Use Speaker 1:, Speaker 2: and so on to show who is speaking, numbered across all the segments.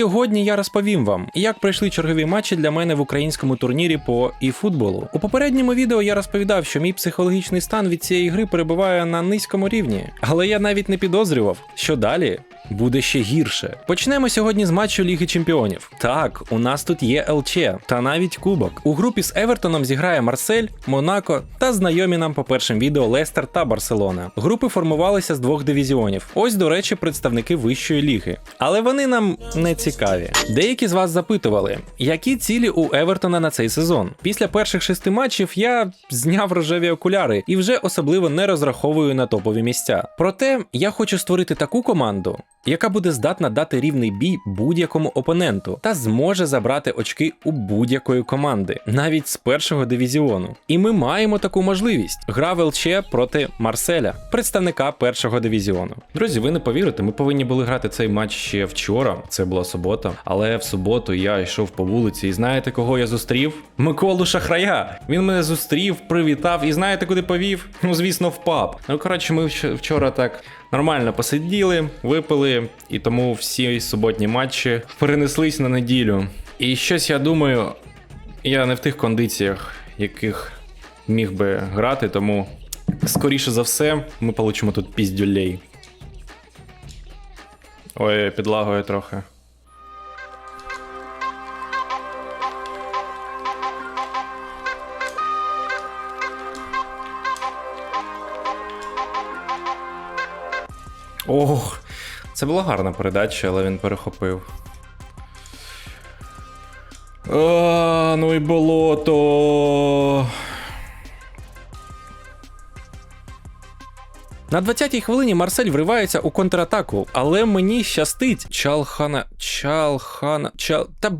Speaker 1: Сьогодні я розповім вам, як пройшли чергові матчі для мене в українському турнірі по і-футболу. У попередньому відео я розповідав, що мій психологічний стан від цієї гри перебуває на низькому рівні, але я навіть не підозрював, що далі. Буде ще гірше. Почнемо сьогодні з матчу Ліги Чемпіонів. Так, у нас тут є ЛЧ та навіть Кубок. У групі з Евертоном зіграє Марсель, Монако та знайомі нам по першим відео Лестер та Барселона. Групи формувалися з двох дивізіонів. Ось, до речі, представники вищої ліги. Але вони нам не цікаві. Деякі з вас запитували, які цілі у Евертона на цей сезон. Після перших шести матчів я зняв рожеві окуляри і вже особливо не розраховую на топові місця. Проте я хочу створити таку команду, яка буде здатна дати рівний бій будь-якому опоненту та зможе забрати очки у будь-якої команди, навіть з першого дивізіону. І ми маємо таку можливість. Гра в проти Марселя, представника першого дивізіону. Друзі, ви не повірите, ми повинні були грати цей матч ще вчора. Це була субота. Але в суботу я йшов по вулиці, і знаєте, кого я зустрів? Миколу Шахрая. Він мене зустрів, привітав, і знаєте, куди повів? Ну, звісно, в паб. Ну коротше, ми вчора так нормально посиділи, випили, і тому всі суботні матчі перенеслись на неділю. І щось я думаю, я не в тих кондиціях, яких міг би грати, тому скоріше за все ми получимо тут піздюлей. Ой, підлагою трохи. Ох, це була гарна передача, але він перехопив. А, ну і болото. На 20-й хвилині Марсель вривається у контратаку, але мені щастить. Чалхана. Чалхана. Чал. Та.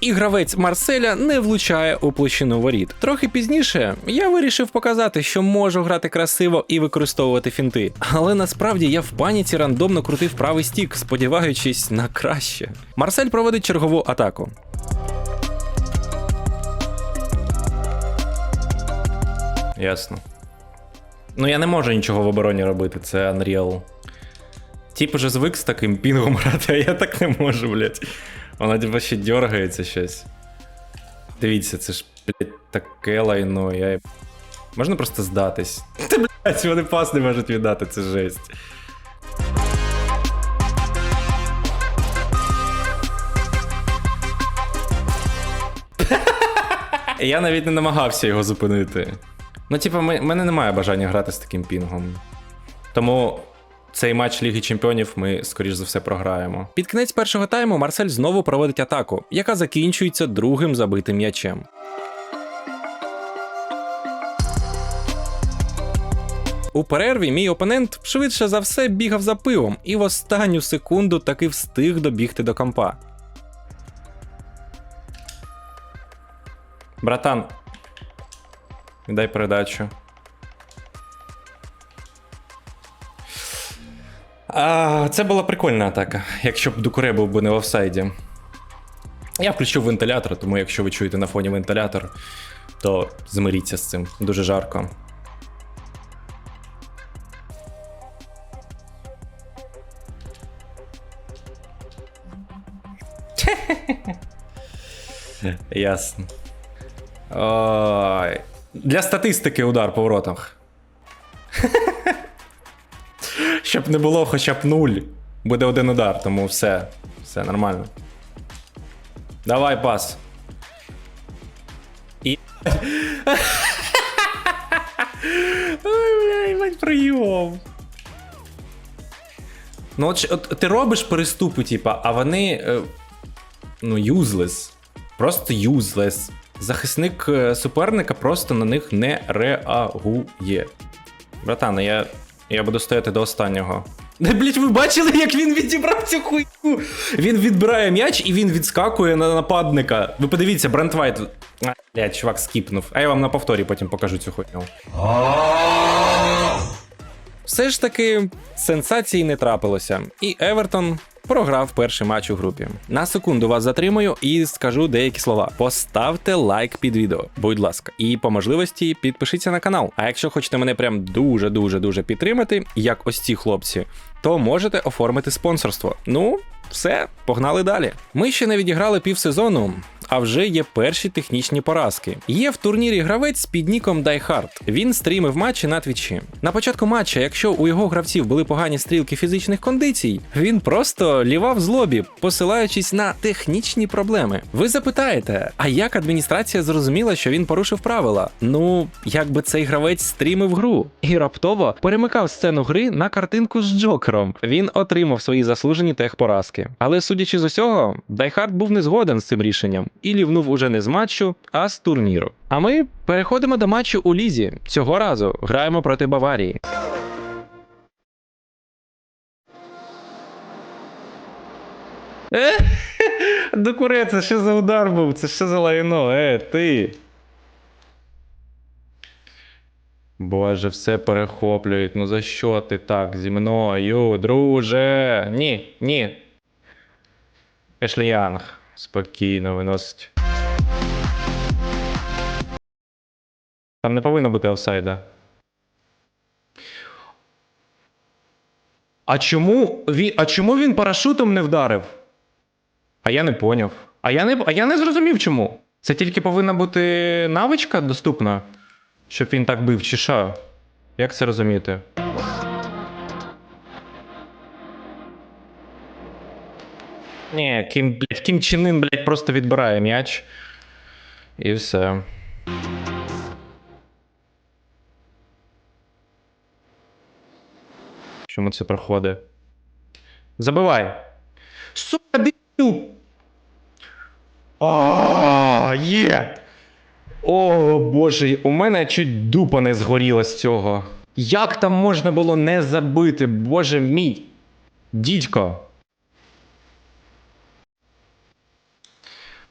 Speaker 1: І гравець Марселя не влучає у площину воріт. Трохи пізніше я вирішив показати, що можу грати красиво і використовувати фінти. Але насправді я в паніці рандомно крутив правий стік, сподіваючись на краще. Марсель проводить чергову атаку. Ясно. Ну я не можу нічого в обороні робити, це Unreal. Тіп уже звик з таким пінгом грати, а я так не можу, блядь. Вона ще дергається щось. Дивіться, це ж, блядь, таке лайно. Я... Можна просто здатись. Та, блядь, вони пас не можуть віддати, це жесть. Я навіть не намагався його зупинити. Ну, типу, ми- мене немає бажання грати з таким пінгом. Тому цей матч Ліги Чемпіонів ми, скоріш за все, програємо. Під кінець першого тайму Марсель знову проводить атаку, яка закінчується другим забитим м'ячем. У перерві мій опонент швидше за все бігав за пивом і в останню секунду таки встиг добігти до компа. Братан, дай передачу. Це була прикольна атака, якщо б Дукуре був би не в офсайді. Я включив вентилятор, тому якщо ви чуєте на фоні вентилятор, то змиріться з цим. Дуже жарко. Ясно. Для статистики удар по воротах. Щоб не було хоча б нуль. Буде один удар, тому все. Все нормально. Давай пас. І. Ой, блядь, прийом. Ну, от, от ти робиш переступи, типа, а вони. Е, ну, юзлес. Просто юзлес. Захисник е, суперника просто на них не реагує. Братане, я, я буду стояти до останнього. Блять, ви бачили, як він відібрав цю хуйку? Він відбирає м'яч і він відскакує на нападника. Ви подивіться, Брент Вайт. Блять, чувак скіпнув. А я вам на повторі потім покажу цю хуйню. Все ж таки, сенсації не трапилося, і Евертон програв перший матч у групі. На секунду вас затримую і скажу деякі слова. Поставте лайк під відео, будь ласка, і по можливості підпишіться на канал. А якщо хочете мене прям дуже дуже дуже підтримати, як ось ці хлопці, то можете оформити спонсорство. Ну, Все, погнали далі. Ми ще не відіграли півсезону. А вже є перші технічні поразки. Є в турнірі гравець під ніком Die Він стрімив матчі на твічі. На початку матча, якщо у його гравців були погані стрілки фізичних кондицій, він просто лівав з лобі, посилаючись на технічні проблеми. Ви запитаєте, а як адміністрація зрозуміла, що він порушив правила? Ну, якби цей гравець стрімив гру і раптово перемикав сцену гри на картинку з Джокером. Він отримав свої заслужені техпоразки. Але судячи з усього, Дайхард був не згоден з цим рішенням і лівнув уже не з матчу, а з турніру. А ми переходимо до матчу у Лізі. Цього разу граємо проти Баварії. Е, Докуре, це що за удар був? Це що за лайно? Е, ти. Боже, все перехоплюють. Ну за що ти так зі мною, друже? Ні, ні. Ешлі Янг спокійно виносить. Там не повинно бути офсайда. А чому він, а чому він парашутом не вдарив? А я не поняв. А я не, а я не зрозумів чому. Це тільки повинна бути навичка доступна, щоб він так бив, чи що? Як це розуміти? Ні, Кім, блядь, Кім Чен Ын, блядь, просто відбирає м'яч. І все. Чому це проходить? Забивай. Сука! А, є! О, боже, у мене чуть дупа не згоріла з цього. Як там можна було не забити, боже мій? Дідько.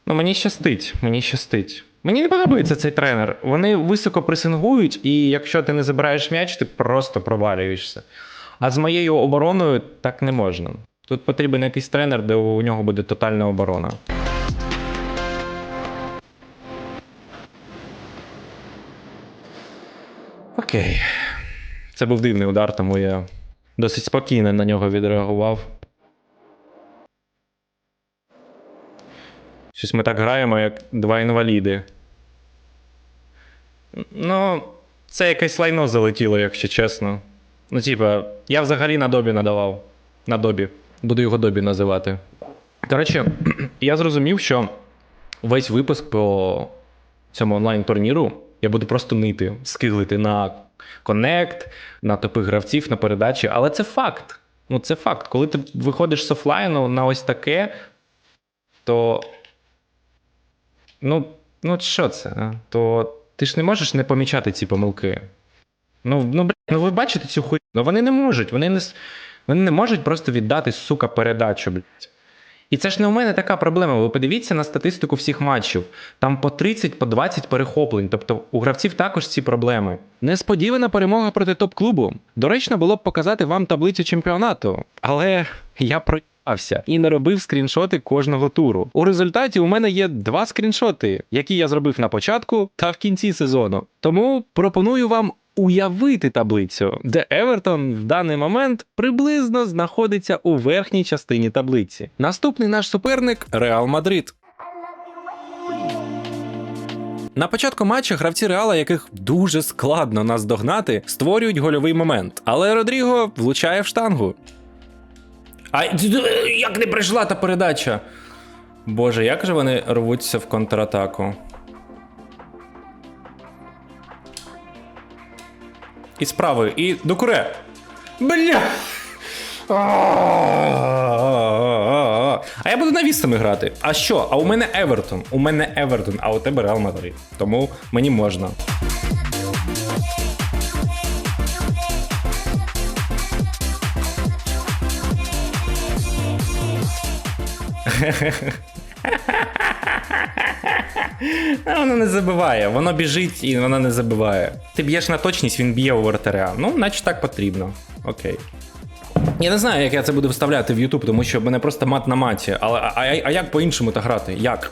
Speaker 1: Ну, мені щастить, мені щастить. Мені не подобається цей тренер. Вони високо пресингують, і якщо ти не забираєш м'яч, ти просто провалюєшся. А з моєю обороною так не можна. Тут потрібен якийсь тренер, де у нього буде тотальна оборона. Окей. Це був дивний удар, тому я досить спокійно на нього відреагував. Щось ми так граємо, як два інваліди. Ну, це якесь лайно залетіло, якщо чесно. Ну, типа, я взагалі на добі надавав. На добі. Буду його добі називати. Речі, я зрозумів, що весь випуск по цьому онлайн-турніру я буду просто нити, скиглити на коннект, на топи гравців, на передачі. Але це факт. Ну, це факт. Коли ти виходиш з офлайну на ось таке, то. Ну, ну що це? То ти ж не можеш не помічати ці помилки. Ну, ну, блядь, ну ви бачите цю хуйню? Ну вони не можуть, вони не, вони не можуть просто віддати, сука, передачу, блядь. І це ж не у мене така проблема. Ви подивіться на статистику всіх матчів. Там по 30, по 20 перехоплень. Тобто у гравців також ці проблеми. Несподівана перемога проти топ-клубу. Доречно було б показати вам таблицю чемпіонату, але я проїбався і не робив скріншоти кожного туру. У результаті у мене є два скріншоти, які я зробив на початку та в кінці сезону. Тому пропоную вам уявити таблицю, де Евертон в даний момент приблизно знаходиться у верхній частині таблиці. Наступний наш суперник Реал Мадрид. На початку матчу гравці Реала, яких дуже складно наздогнати, створюють гольовий момент. Але Родріго влучає в штангу. А як не прийшла та передача? Боже, як же вони рвуться в контратаку? І справи, і до куре. Бля. А я буду навісами грати. А що? А у мене Евертон. У мене Евертон, а у тебе Реал Мадрид. Тому мені можна. Воно не забиває, воно біжить і воно не забиває. Ти б'єш на точність, він б'є у вратаря. Ну, наче так потрібно. Окей. Я не знаю, як я це буду вставляти в YouTube, тому що в мене просто мат на маті. Але а, а, а як по-іншому то грати? Як?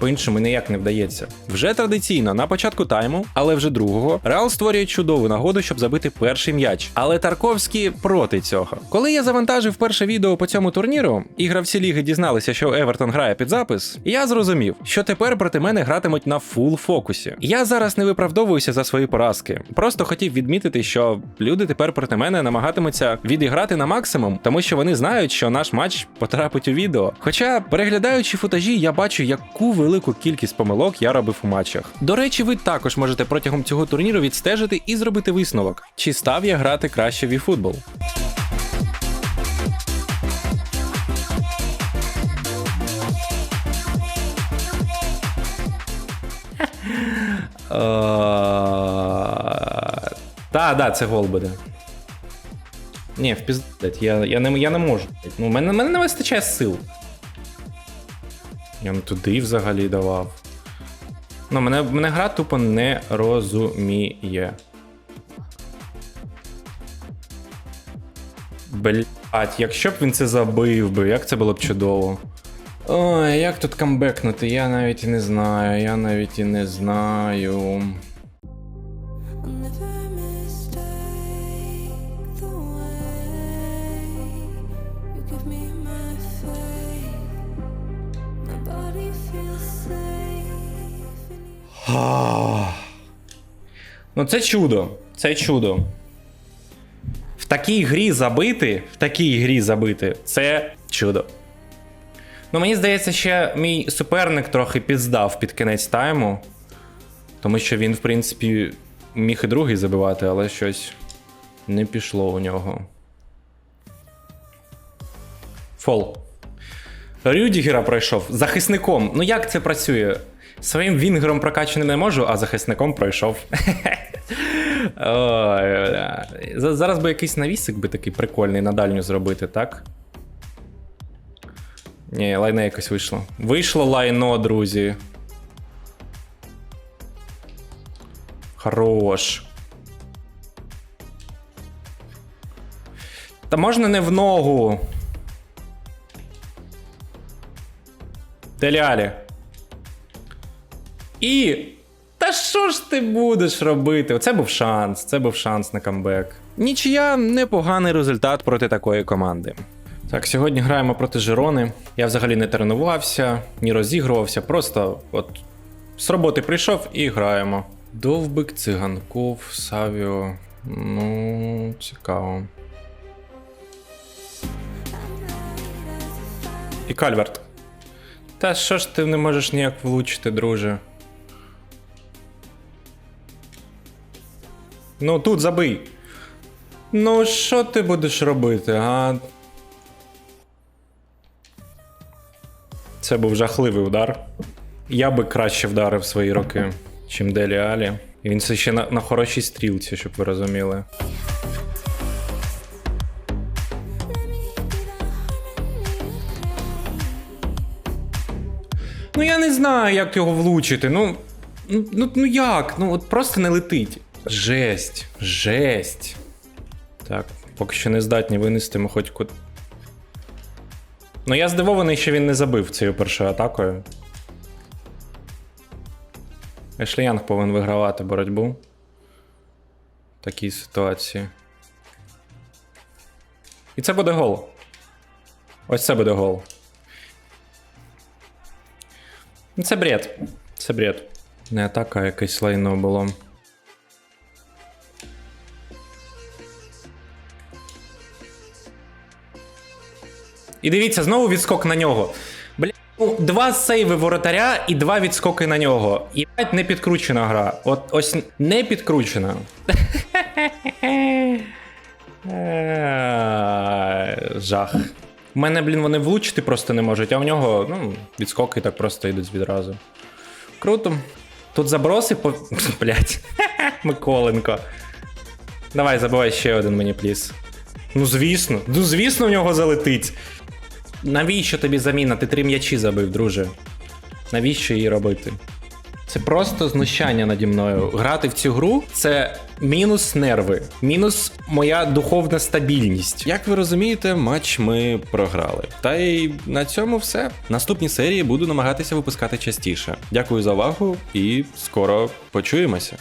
Speaker 1: По-іншому ніяк не вдається. Вже традиційно на початку тайму, але вже другого, Реал створює чудову нагоду, щоб забити перший м'яч. Але Тарковський проти цього. Коли я завантажив перше відео по цьому турніру, і гравці ліги дізналися, що Евертон грає під запис, я зрозумів, що тепер проти мене гратимуть на фул фокусі. Я зараз не виправдовуюся за свої поразки. Просто хотів відмітити, що люди тепер проти мене намагатимуться відіграти на максимум, тому що вони знають, що наш матч потрапить у відео. Хоча, переглядаючи футажі, я бачу, яку велику кількість помилок я робив у матчах. До речі, ви також можете протягом цього турніру відстежити і зробити висновок, чи став я грати краще в eFootball. Так, да, це гол буде. Ні, впіздать, я, я, не, я не можу. Ну, мене, мене не вистачає сил. Я не туди взагалі давав. Ну, мене, мене гра тупо не розуміє. Блять, якщо б він це забив би, як це було б чудово. Ой, як тут камбекнути? Я навіть і не знаю, я навіть і не знаю. Ну, це чудо. Це чудо. В такій грі забити, в такій грі забити, це чудо. Ну, мені здається, ще мій суперник трохи підздав під кінець тайму. Тому що він, в принципі, міг і другий забивати, але щось не пішло у нього. Фол. Рюдігера пройшов захисником. Ну як це працює? Своїм вінгером прокачаним не можу, а захисником пройшов. Зараз би якийсь навісик би такий прикольний на дальню зробити, так? Ні, лайно якось вийшло. Вийшло лайно, друзі. Хорош. Та можна не в ногу. Делялі. І. Та що ж ти будеш робити? Це був шанс, це був шанс на камбек. Нічия непоганий результат проти такої команди. Так, сьогодні граємо проти Жирони. Я взагалі не тренувався, ні розігрувався, просто от з роботи прийшов і граємо. Довбик, циганков, Савіо. Ну, цікаво. І Кальверт. Та що ж ти не можеш ніяк влучити, друже? Ну тут забий. Ну, що ти будеш робити, а? Це був жахливий удар. Я би краще вдарив свої роки, чим Делі Алі. І він це ще на, на хорошій стрілці, щоб ви розуміли. Ну я не знаю, як його влучити. Ну, ну, ну, ну як? Ну от просто не летить. Жесть, жесть. Так, поки що не здатні винести ми хоч кут. Ну я здивований, що він не забив цією першою атакою. Ешлі Янг повинен вигравати боротьбу. В такій ситуації. І це буде гол. Ось це буде гол. Це бред. Це бред. Не атака, а якесь лайно було. І дивіться, знову відскок на нього. Бля, ну, два сейви воротаря і два відскоки на нього. І блядь, не підкручена гра. От ось не підкручена. Е, Жах. У мене, блін, вони влучити просто не можуть, а в нього, ну, відскоки так просто йдуть відразу. Круто. Тут заброси по. Блять. Миколенко. Давай, забивай ще один мені, пліс. Ну, звісно, ну звісно, в нього залетить. Навіщо тобі заміна? Ти три м'ячі забив, друже. Навіщо її робити? Це просто знущання наді мною. Грати в цю гру це мінус нерви, мінус моя духовна стабільність. Як ви розумієте, матч ми програли. Та й на цьому все. Наступні серії буду намагатися випускати частіше. Дякую за увагу і скоро почуємося.